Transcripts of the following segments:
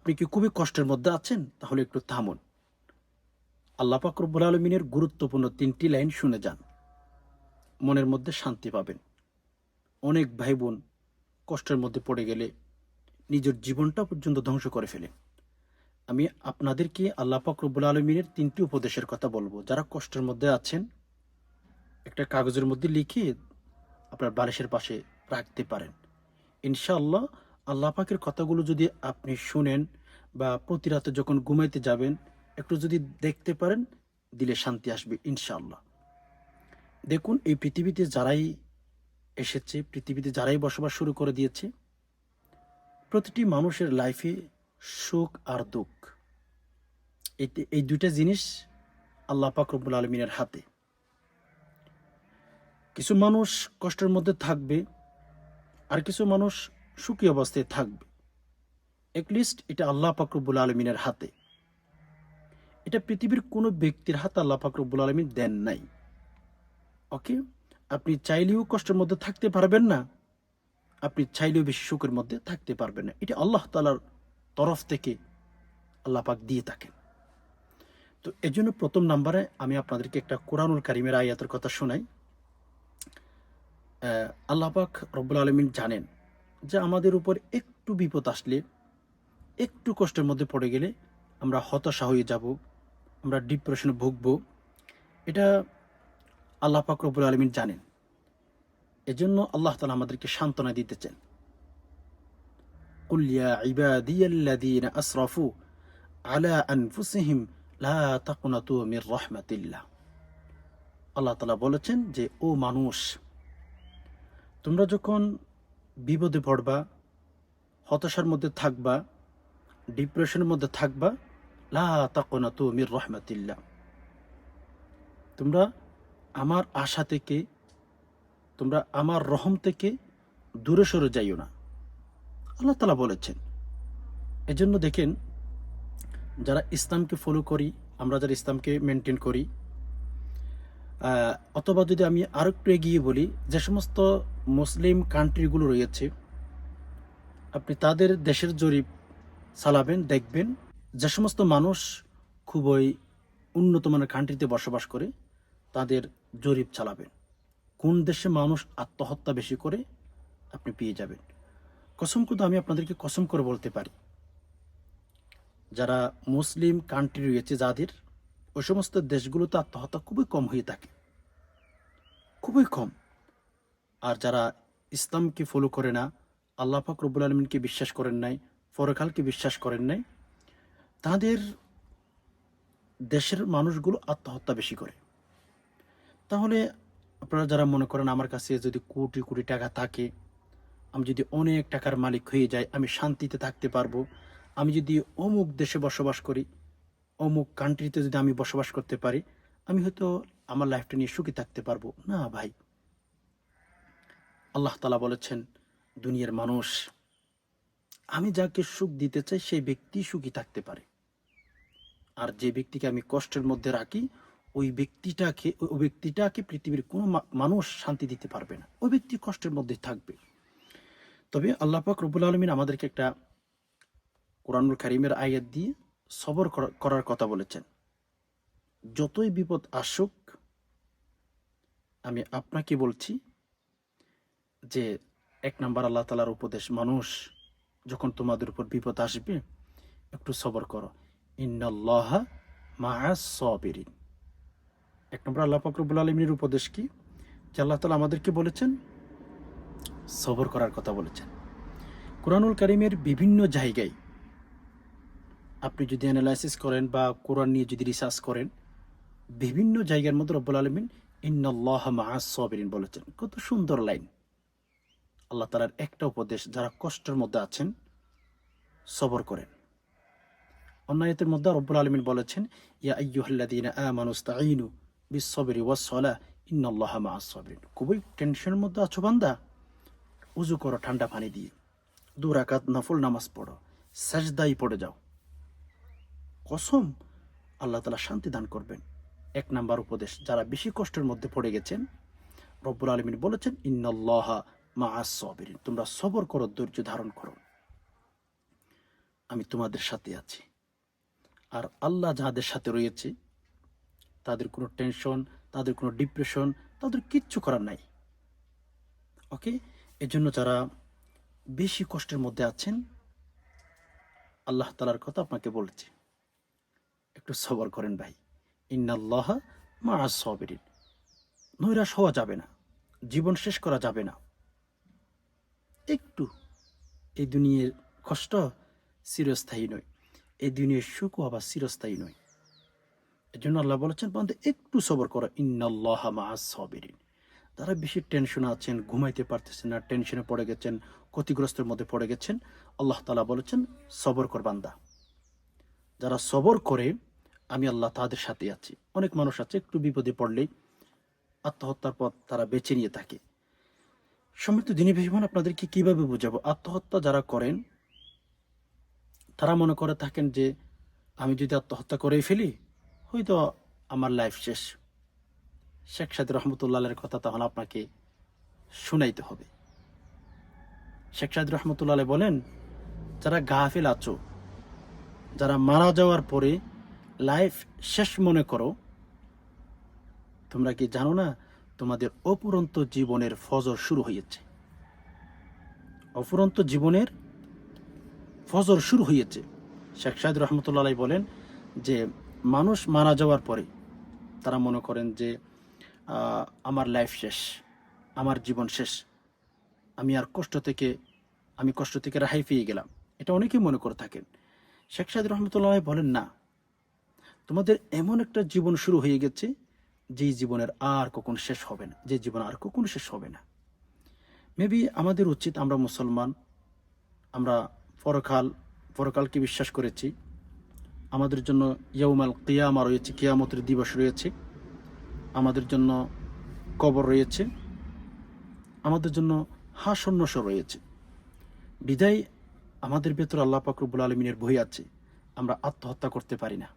আপনি কি খুবই কষ্টের মধ্যে আছেন? তাহলে একটু থামুন। আল্লাহ পাক রব্বুল আলমিনের গুরুত্বপূর্ণ তিনটি লাইন শুনে যান। মনের মধ্যে শান্তি পাবেন। অনেক ভাই বোন কষ্টের মধ্যে পড়ে গেলে নিজের জীবনটা পর্যন্ত ধ্বংস করে ফেলে আমি আপনাদেরকে আল্লাহ পাক রব্বুল আলমিনের তিনটি উপদেশের কথা বলব। যারা কষ্টের মধ্যে আছেন, একটা কাগজের মধ্যে লিখে আপনার বালিশের পাশে রাখতে পারেন। ইনশাআল্লাহ আল্লাহ পাকের কথাগুলো যদি আপনি শুনেন বা প্রতি রাতে যখন ঘুমাইতে যাবেন, একটু যদি দেখতে পারেন, দিলে শান্তি আসবে, ইনশাআল্লাহ। দেখুন, এই পৃথিবীতে যারাই এসেছে, পৃথিবীতে যারাই বসবাস শুরু করে দিয়েছে, প্রতিটি মানুষের লাইফে সুখ আর দুঃখ। এই- এই দুইটা জিনিস আল্লাহ পাক রব্বুল আলমিনের হাতে। কিছু মানুষ কষ্টের মধ্যে থাকবে, আর কিছু মানুষ সুখী অবস্থায় থাকবে। লিস্ট এটা আল্লাহ পাকরবুল আলমিনের হাতে। এটা পৃথিবীর কোনো ব্যক্তির হাতে আল্লাহ পাকরবুল আলমিন দেন নাই। ওকে আপনি চাইলেও কষ্টের মধ্যে থাকতে পারবেন না। আপনি চাইলেও বেশি সুখের মধ্যে থাকতে পারবেন না। এটা আল্লাহ তালার তরফ থেকে আল্লাহ পাক দিয়ে থাকেন। তো এই জন্য প্রথম নাম্বারে আমি আপনাদেরকে একটা কোরআনুল কারিমের আয়াতের কথা শোনাই। আল্লাহ পাক রব্বুল আলমিন জানেন যে আমাদের উপর একটু বিপদ আসলে, একটু কষ্টের মধ্যে পড়ে গেলে আমরা হতাশা হয়ে যাব, আমরা ডিপ্রেশনে ভুগব। এটা আল্লাহ ফাকরবুল আলমিন জানেন। এজন্য আল্লাহ তালা আমাদেরকে সান্ত্বনা দিতে চান। কুলিয়া ইবাদিয়াল্লাদিন আসরাফু আলা আনফুসিহিম লা মির রহমাতিল্লাহ। আল্লাহ তালা বলেছেন যে, ও মানুষ, তোমরা যখন বিপদে পড়বা, হতাশার মধ্যে থাকবা ডিপ্রেশনের মধ্যে থাকবা। লা তু মির রহমাতিল্লাহ। তোমরা আমার আশা থেকে, তোমরা আমার রহম থেকে দূরে সরে যাইও না। আল্লাহ তালা বলেছেন, এজন্য দেখেন, যারা ইসলামকে ফলো করি, আমরা যারা ইসলামকে মেনটেন করি অথবা যদি আমি আরও একটু এগিয়ে বলি, যে সমস্ত মুসলিম কান্ট্রিগুলো রয়েছে। আপনি তাদের দেশের জরিপ চালাবেন, দেখবেন যে সমস্ত মানুষ খুবই উন্নত মানের কান্ট্রিতে বসবাস করে, তাদের জরিপ চালাবেন। কোন দেশে মানুষ আত্মহত্যা বেশি করে, আপনি পেয়ে যাবেন। কসম কিন্তু আমি আপনাদেরকে কসম করে বলতে পারি। যারা মুসলিম কান্ট্রি রয়েছে যাদের, ওই সমস্ত দেশগুলোতে আত্মহত্যা খুবই কম হয়ে থাকে। খুবই কম। আর যারা ইসলামকে ফলো করে না, আল্লাহ পাক রব্বুল আলমিনকে বিশ্বাস করেন নাই, পরকালকে বিশ্বাস করেন নাই, তাদের দেশের মানুষগুলো আত্মহত্যা বেশি করে। তাহলে আপনারা যারা মনে করেন আমার কাছে যদি কোটি কোটি টাকা থাকে, আমি যদি অনেক টাকার মালিক হয়ে যাই, আমি শান্তিতে থাকতে পারব, আমি যদি অমুক দেশে বসবাস করি, অমুক কান্ট্রিতে যদি আমি বসবাস করতে পারি, আমি হয়তো আমার লাইফটা নিয়ে সুখী থাকতে পারব। না ভাই। আল্লাহ তালা বলেছেন, দুনিয়ার মানুষ, আমি যাকে সুখ দিতে চাই, সেই ব্যক্তি সুখী থাকতে পারে। আর যে ব্যক্তিকে আমি কষ্টের মধ্যে রাখি, ওই ব্যক্তিটাকে ওই ব্যক্তিটাকে পৃথিবীর কোনো মানুষ শান্তি দিতে পারবে না। ওই ব্যক্তি কষ্টের মধ্যে থাকবে। তবে আল্লাহ পাক রবুল আলমিন আমাদেরকে একটা কোরআনুল কারিমের আয়াত দিয়ে সবর করা- করার কথা বলেছেন। যতই বিপদ আসুক, আমি আপনাকে বলছি যে এক নাম্বার আল্লাহ তালার উপদেশ, মানুষ যখন তোমাদের উপর বিপদ আসবে, একটু সবর করো। সবিরিন। এক নম্বর আল্লাহ ফকরবুল আলমিনের উপদেশ কি? যে আল্লাহ তালা আমাদেরকে বলেছেন, সবর করার কথা বলেছেন। কোরআনুল কারিমের বিভিন্ন জায়গায় আপনি যদি অ্যানালাইসিস করেন বা কোরআন নিয়ে যদি রিসার্চ করেন, বিভিন্ন জায়গার মধ্যে রব্বুল আলমিন ইন্নাল্লাহ মা সবিরিন বলেছেন। কত সুন্দর লাইন। আল্লাহ তালার একটা উপদেশ যারা কষ্টের মধ্যে আছেন, সবর করেন। অন্যায়তের মধ্যে রব্বুল আলমিন বলেছেন, ইয়া মা'আস-সাবিরিন। খুবই টেনশনের মধ্যে আছো বান্দা। উজু করো, ঠান্ডা পানি দিয়ে। দু রাকাত নফল নামাজ পড়ো। সাজদাই পড়ে যাও। কসম আল্লাহ তালা শান্তি দান করবেন। এক নাম্বার উপদেশ, যারা বেশি কষ্টের মধ্যে পড়ে গেছেন, রব্বুল আলমিন বলেছেন ইন্নাল্লাহা মা'আস-সাবিরিন, তোমরা সবর করো, ধৈর্য ধারণ করো। আমি তোমাদের সাথে আছি। আর আল্লাহ যাদের সাথে রয়েছে, তাদের কোনো টেনশন, তাদের কোনো ডিপ্রেশন, তাদের কিচ্ছু করার নাই। ওকে এজন্য যারা বেশি কষ্টের মধ্যে আছেন, আল্লাহ তালার কথা আপনাকে বলেছে। একটু সবর করেন ভাই। ইন্নাল্লাহ মা সবেরিন নৈরাশ হওয়া যাবে না। জীবন শেষ করা যাবে না। একটু। এই দুনিয়ার কষ্ট চিরস্থায়ী নয়। এই দুনিয়ার সুখও আবার চিরস্থায়ী নয়। এই জন্য আল্লাহ বলেছেন, বন্ধু, একটু সবর করো। ইন্নাল্লাহ মা সবেরিন। যারা বেশি টেনশনে আছেন, ঘুমাইতে পারতেছেন না, টেনশনে পড়ে গেছেন, ক্ষতিগ্রস্তের মধ্যে পড়ে গেছেন, আল্লাহ তালা বলেছেন, সবর কর বান্দা। যারা সবর করে, আমি আল্লাহ তাদের সাথে আছি। অনেক মানুষ আছে, একটু বিপদে পড়লেই আত্মহত্যার পথ তারা বেছে নিয়ে থাকে। সমৃদ্ধ দিনী ভীষণ আপনাদেরকে কীভাবে বোঝাবো? আত্মহত্যা যারা করেন, তারা মনে করে থাকেন যে, আমি যদি আত্মহত্যা করেই ফেলি, হয়তো আমার লাইফ শেষ। শেখ সাদি রহমতুল্লাহের কথা তাহলে আপনাকে শুনাইতে হবে। শেখ সাদি রহমতুল্লাহ বলেন, যারা গাফিল আছো, যারা মারা যাওয়ার পরে লাইফ শেষ মনে করো, তোমরা কি জানো না তোমাদের অপুরন্ত জীবনের ফজর শুরু হয়েছে অপুরন্ত জীবনের ফজর শুরু হয়েছে শেখ সাহেদ রহমতুল্লাহ বলেন যে, মানুষ মারা যাওয়ার পরে তারা মনে করেন যে আমার লাইফ শেষ, আমার জীবন শেষ। আমি আর কষ্ট থেকে, আমি কষ্ট থেকে রেহাই পেয়ে গেলাম। এটা অনেকেই মনে করে থাকেন। শেখ সাহেদ রহমতুল্লাহ বলেন, না, তোমাদের এমন একটা জীবন শুরু হয়ে গেছে যে জীবনের আর কখন শেষ হবে না, যে জীবন আর কখনো শেষ হবে না। মেবি আমাদের উচিত আমরা মুসলমান, আমরা পরকাল, পরকালকে বিশ্বাস করেছি। আমাদের জন্য ইয়ৌমাল কিয়ামা রয়েছে, কিয়ামতের দিবস রয়েছে। আমাদের জন্য কবর রয়েছে। আমাদের জন্য হাসন্নস রয়েছে। বিদায় আমাদের ভেতর আল্লাহ পাকরবুল আলমিনের বই আছে, আমরা আত্মহত্যা করতে পারি না।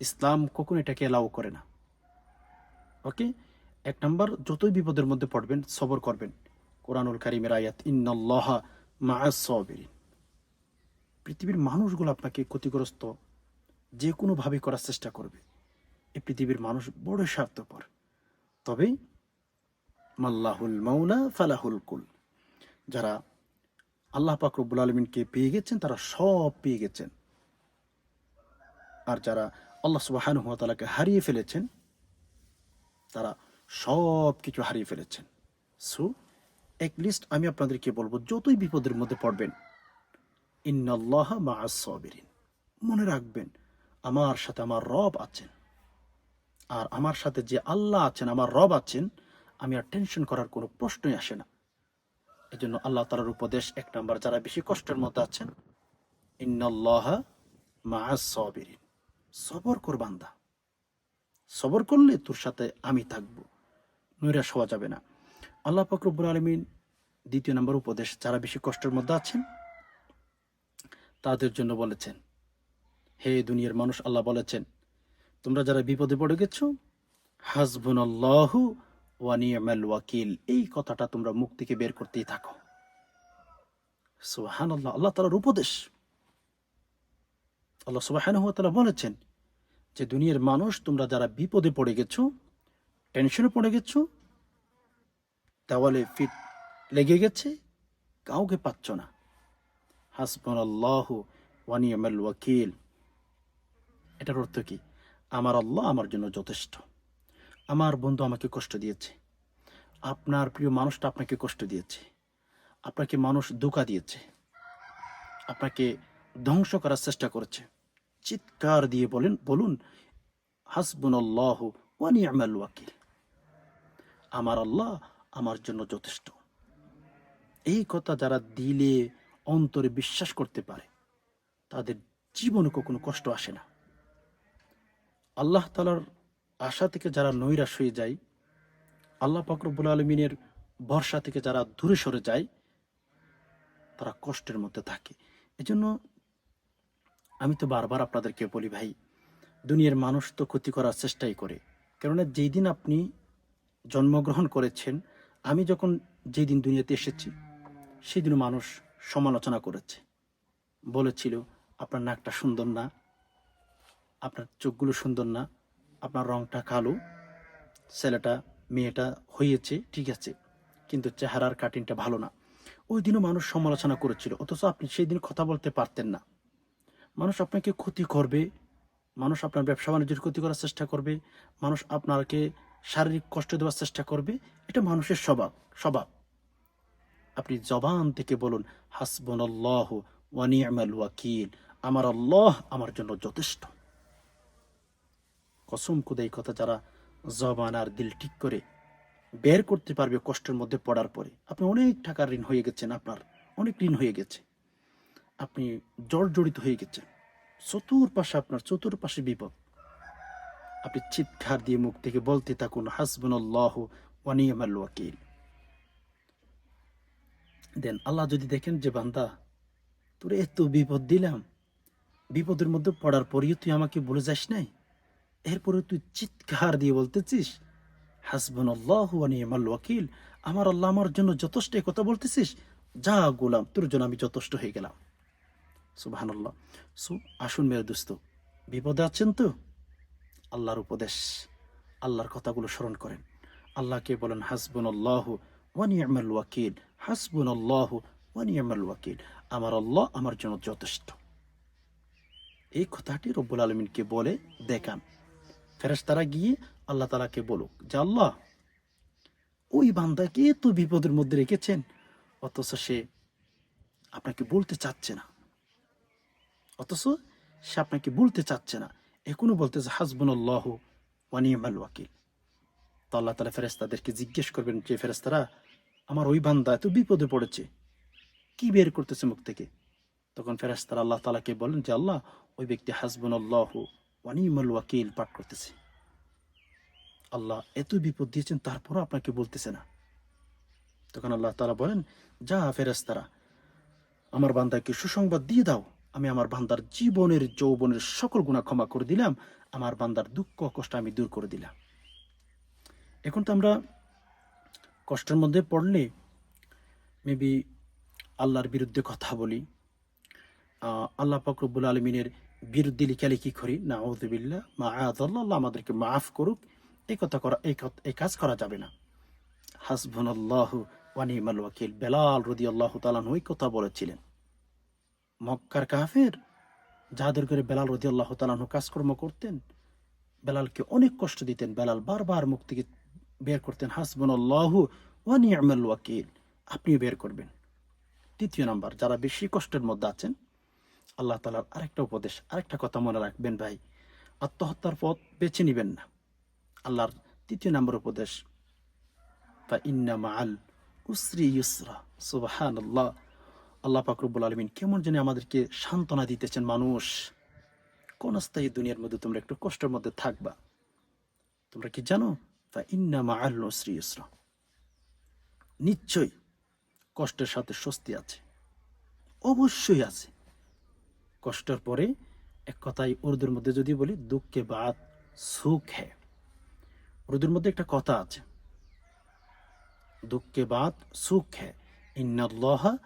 ইসলাম কখনো এটাকে এলাও করে না। ওকে? এক নম্বর, যতই বিপদের মধ্যে পড়বেন, সবর করবেন। কোরআনুল কারিমের আয়াত, ইন্নল্লাহা মাআস-সাবিরিন পৃথিবীর মানুষগুলো আপনাকে ক্ষতিগ্রস্ত, যে কোনোভাবে করার চেষ্টা করবে। এই পৃথিবীর মানুষ বড় স্বার্থপর। তবে, মাল্লাহুল মাওলা ফালাহুল কুল। যারা আল্লাহ পাক রব্বুল আলমিনকে পেয়ে গেছেন, তারা সব পেয়ে গেছেন। আর যারা আল্লাহ সুবাহানু তালাকে হারিয়ে ফেলেছেন তারা সব কিছু হারিয়ে ফেলেছেন। সো লিস্ট আমি আপনাদেরকে বলব, যতই বিপদের মধ্যে পড়বেন, ইন্নাল্লাহ মাআস-সাবিরিন মনে রাখবেন, আমার সাথে আমার রব আছেন। আর আমার সাথে যে আল্লাহ আছেন, আমার রব আছেন, আমি আর টেনশন করার কোনো প্রশ্নই আসে না। এজন্য আল্লাহ তালার উপদেশ এক নাম্বার, যারা বেশি কষ্টের মধ্যে আছেন, ইন্নাল্লাহ মাআস-সাবিরিন সবর কর বান্দা। সবর করলে তোর সাথে আমি থাকব। নৈরাশ হওয়া যাবে না। আল্লাহ ফকরবুল আলমিন দ্বিতীয় নম্বর উপদেশ, যারা বেশি কষ্টের মধ্যে আছেন, তাদের জন্য বলেছেন, হে দুনিয়ার মানুষ, আল্লাহ বলেছেন, তোমরা যারা বিপদে পড়ে গেছো হাসবুন আল্লাহ ওয়ানিয়ামাল ওয়াকিল, এই কথাটা তোমরা মুখ থেকে বের করতেই থাকো। সুবাহান আল্লাহ আল্লাহ তালার উপদেশ। আল্লাহ সুবাহান তালা বলেছেন যে দুনিয়ার মানুষ, তোমরা যারা বিপদে পড়ে গেছো টেনশনে পড়ে গেছো দেওয়ালে ফিট লেগে গেছে, কাউকে পাচ্ছ না। হাসবন আল্লাহ ওয়ানিয়ামাল ওয়াকিল। এটার অর্থ কি? আমার আল্লাহ আমার জন্য যথেষ্ট। আমার বন্ধু আমাকে কষ্ট দিয়েছে। আপনার প্রিয় মানুষটা আপনাকে কষ্ট দিয়েছে। আপনাকে মানুষ ধোকা দিয়েছে। আপনাকে ধ্বংস করার চেষ্টা করেছে। চিৎকার দিয়ে বলেন, বলুন হাসবুন আল্লাহ ওয়ানিয়ামাল ওয়াকিল। আমার আল্লাহ আমার জন্য যথেষ্ট। এই কথা যারা দিলে, অন্তরে বিশ্বাস করতে পারে, তাদের জীবনে কখনো কষ্ট আসে না। আল্লাহ তালার আশা থেকে যারা নৈরাশ হয়ে যায়, আল্লাহ ফকরবুল আলমিনের ভরসা থেকে যারা দূরে সরে যায়, তারা কষ্টের মধ্যে থাকে। এজন্য আমি তো বারবার আপনাদেরকে বলি ভাই, দুনিয়ার মানুষ তো ক্ষতি করার চেষ্টাই করে। কেননা যেই দিন আপনি জন্মগ্রহণ করেছেন, আমি যখন যেই দিন দুনিয়াতে এসেছি সেই দিন মানুষ সমালোচনা করেছে। বলেছিল, আপনার নাকটা সুন্দর না, আপনার চোখগুলো সুন্দর না, আপনার রংটা কালো, ছেলেটা, মেয়েটা হয়েছে, ঠিক আছে, কিন্তু চেহারার কাটিংটা ভালো না। ওই দিনও মানুষ সমালোচনা করেছিল, অথচ আপনি সেই দিন কথা বলতে পারতেন না। মানুষ আপনাকে ক্ষতি করবে, মানুষ আপনার ব্যবসা বাণিজ্যের ক্ষতি করার চেষ্টা করবে, মানুষ আপনাকে শারীরিক কষ্ট দেওয়ার চেষ্টা করবে, এটা মানুষের স্বভাব স্বভাব। আপনি জবান থেকে বলুন হাসবন আল্লাহ ওয়ানিয়ামাল ওয়াকিল আমার আল্লাহ আমার জন্য যথেষ্ট। কসম কুদাই কথা, যারা জবান আর দিল ঠিক করে বের করতে পারবে কষ্টের মধ্যে পড়ার পরে। আপনি অনেক টাকার ঋণ হয়ে গেছেন আপনার, অনেক ঋণ হয়ে গেছে। আপনি জর্জরিত হয়ে গেছেন। চতুর্পাশে আপনার চতুর্পাশে বিপদ। আপনি চিৎকার দিয়ে মুখ থেকে বলতে থাকুন হাসবুন আল্লাহ ওয়ানিয়ামাল ওয়াকিল। দেন আল্লাহ যদি দেখেন যে বান্দা, তোর এত বিপদ দিলাম, বিপদের মধ্যে পড়ার পরেও তুই আমাকে বলে যাস নাই? এরপরে তুই চিৎকার দিয়ে বলতেছিস হাসবুন আল্লাহ ওয়ানিয়ামাল ওয়াকিল, আমার আল্লাহ আমার জন্য যথেষ্ট কথা বলতেছিস? যা গোলাম, তোর জন্য আমি যথেষ্ট হয়ে গেলাম। সুবহানাল্লাহ। সু, আসুন মেয়ের দোস্ত, বিপদে আছেন তো? আল্লাহর উপদেশ, আল্লাহর কথাগুলো স্মরণ করেন। আল্লাহকে বলেন হাসবুন আল্লাহ ওয়ানিয়ামাল ওয়াকিল হাসবুন আল্লাহ ওয়ানিয়ামাল ওয়াকিল। আমার আল্লাহ আমার জন্য যথেষ্ট। এই কথাটি রব্বুল আলমিনকে বলে দেখান। ফেরেশতারা গিয়ে আল্লাহ তালাকে বলুক, যে আল্লাহ, ওই বান্দাকে তো বিপদের মধ্যে রেখেছেন, অথচ সে আপনাকে বলতে চাচ্ছে না। অথচ সে আপনাকে বলতে চাচ্ছে না। এখনও বলতেছে হাসবুন আল্লাহ ওয়ানিয়ামাল ওয়াকিল। তো আল্লাহ তালা ফেরেস্তাদেরকে জিজ্ঞেস করবেন, যে ফেরেস্তারা আমার ওই বান্দা এত বিপদে পড়েছে, কি বের করতেছে মুখ থেকে? তখন ফেরেস্তারা আল্লাহ তালাকে বলেন যে, আল্লাহ, ওই ব্যক্তি হাসবুন আল্লাহ ওয়ানিমাল ওয়াকিল পাঠ করতেছে। আল্লাহ এত বিপদ দিয়েছেন, তারপরও আপনাকে বলতেছে না। তখন আল্লাহ তালা বলেন, যা ফেরেস্তারা আমার বান্দাকে সুসংবাদ দিয়ে দাও। আমি আমার বান্দার জীবনের, যৌবনের সকল গুণা ক্ষমা করে দিলাম, আমার বান্দার দুঃখ কষ্ট আমি দূর করে দিলাম। এখন তো আমরা কষ্টের মধ্যে পড়লে মেবি আল্লাহর বিরুদ্ধে কথা বলি আল্লাহ ফকরবুল আলমিনের বিরুদ্ধে লিখালেখি করি না ওদবিল্লা মা আল্লাহ আমাদেরকে মাফ করুক, এই কথা করা, এই এই কাজ করা যাবে না। হাসবুন আল্লাহ ওয়ানিমাল ওয়াকিল। বেলাল রদি আল্লাহ তালান ওই কথা বলেছিলেন। মক্কার কাফের যাদের করে বেলাল রদি আল্লাহ তালানহু কাজকর্ম করতেন, বেলালকে অনেক কষ্ট দিতেন। বেলাল বারবার মুখ থেকে বের করতেন হাসবুন আল্লাহ ওয়ানিয়ামাল ওয়াকিল। আপনিও বের করবেন। তৃতীয় নাম্বার, যারা বেশি কষ্টের মধ্যে আছেন, আল্লাহ তালার আরেকটা উপদেশ, আরেকটা কথা মনে রাখবেন ভাই, আত্মহত্যার পথ বেছে নিবেন না। আল্লাহর তৃতীয় নম্বর উপদেশ বা ইন্না মাআল উসরি ইউসরা। সুবাহান আল্লাহ আল্লাহ পাকরবুল আলমিন কেমন জানি আমাদেরকে সান্ত্বনা দিতেছেন মানুষ। কোন স্থায়ী দুনিয়ার মধ্যে তোমরা একটু কষ্টের মধ্যে থাকবা। তোমরা কি জানো? তা ইন্না মাআল উসরি ইউসরা। নিশ্চয়ই কষ্টের সাথে স্বস্তি আছে। অবশ্যই আছে। কষ্টের পরে এক কথাই উর্দুর মধ্যে যদি বলি, দুঃখে বাদ, সুখ হ্যাঁ উর্দুর মধ্যে একটা কথা আছে। দুঃখে বাদ, সুখ হ্যাঁ ইন্নাল্লাহ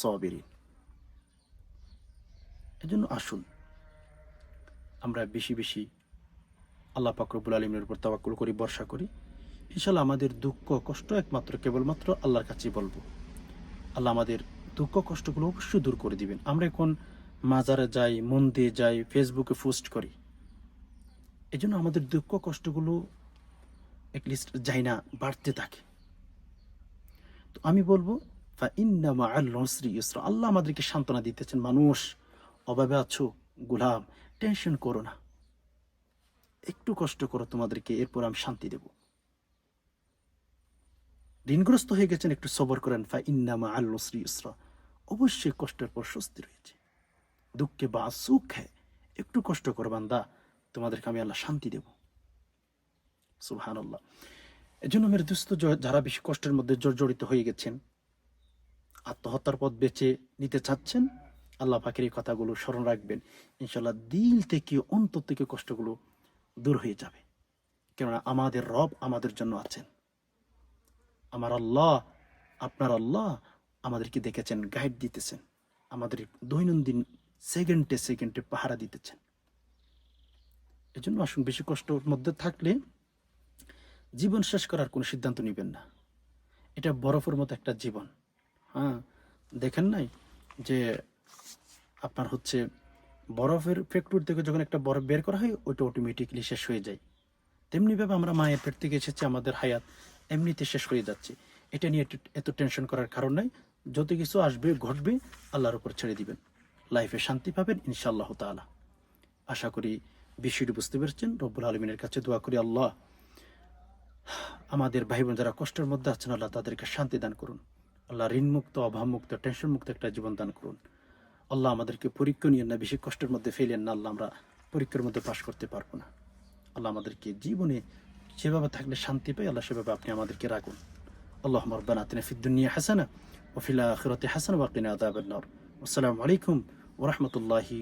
সাবিরিন। এজন্য আসুন, আমরা বেশি বেশি আল্লাহ পাকরবুল আলমের উপর তাওয়াক্কুল করি বর্ষা করি। ইনশাল্লাহ আমাদের দুঃখ, কষ্ট একমাত্র, কেবলমাত্র আল্লাহর কাছেই বলব। আল্লাহ আমাদের দুঃখ, কষ্টগুলো অবশ্যই দূর করে দিবেন। আমরা এখন মাজারে যাই মন্দিরে যাই ফেসবুকে পোস্ট করি। এই জন্য আমাদের দুঃখ, কষ্টগুলো লিস্ট যাই না, বাড়তে থাকে। তো আমি বলব আল্লাহ আমাদেরকে সান্ত্বনা দিতেছেন, মানুষ, অভাবে আছো, গুলাম, টেনশন করো না। একটু কষ্ট করো তোমাদেরকে, এরপর আমি শান্তি দেব। ঋণগ্রস্ত হয়ে গেছেন, একটু সবর করেন ফা ইন্না মাআল উসরি ইউসরা। অবশ্যই কষ্টের পর স্বস্তি রয়েছে। দুঃখে বা সুখ হ্যাঁ একটু কষ্ট করো বান্দা, তোমাদেরকে আমি আল্লাহ শান্তি দেব। সুবহানাল্লাহ। এজন্য মেরে দুস্থ যারা বেশি কষ্টের মধ্যে জর্জরিত হয়ে গেছেন আত্মহত্যার পথ বেছে নিতে চাচ্ছেন, আল্লাহ পাখির এই কথাগুলো স্মরণ রাখবেন। ইনশাল্লাহ দিল থেকে, অন্তর থেকে কষ্টগুলো দূর হয়ে যাবে। কেননা আমাদের রব আমাদের জন্য আছেন। আমার আল্লাহ, আপনার আল্লাহ আমাদেরকে দেখেছেন, গাইড দিতেছেন। আমাদের দৈনন্দিন সেকেন্ডে সেকেন্ডে পাহারা দিতেছেন। এজন্য আসুন, বেশি কষ্টর মধ্যে থাকলে জীবন শেষ করার কোনো সিদ্ধান্ত নেবেন না। এটা বরফের মতো একটা জীবন। হ্যাঁ দেখেন নাই যে আপনার হচ্ছে বরফের ফ্যাক্টরি থেকে যখন একটা বরফ বের করা হয়, ওইটা অটোমেটিকলি শেষ হয়ে যায়। তেমনিভাবে আমরা মায়ের পেট থেকে এসেছি, আমাদের হায়াত এমনিতে শেষ হয়ে যাচ্ছে। এটা নিয়ে এত- টেনশন করার কারণ নাই। যত কিছু আসবে, ঘটবে, আল্লাহর উপর ছেড়ে দিবেন। লাইফে শান্তি পাবেন, ইনশাআল্লাহ তাআলা। আশা করি বিষয়টি বুঝতে পেরেছেন। রব্বুল আলমিনের কাছে দোয়া করি, আল্লাহ, আমাদের ভাই বোন যারা কষ্টের মধ্যে আছেন, আল্লাহ তাদেরকে শান্তি দান করুন। আল্লাহ ঋণমুক্ত, অভাবমুক্ত টেনশনমুক্ত একটা জীবন দান করুন। আল্লাহ আমাদেরকে পরীক্ষা নিয়ে না, বেশি কষ্টের মধ্যে ফেলেন না, আল্লাহ আমরা পরীক্ষার মধ্যে পাশ করতে পারব না। আল্লাহ আমাদেরকে জীবনে সেভাবে থাকলে শান্তি পাই, আল্লাহ সেভাবে আপনি আমাদেরকে রাখুন। আল্লাহ আমার আতিনা ফিদ্দুনিয়া হাসানা ওফিলা ফিল হাসান হাসানা ওয়া আসসালামু আলাইকুম ওয়া রাহমাতুল্লাহি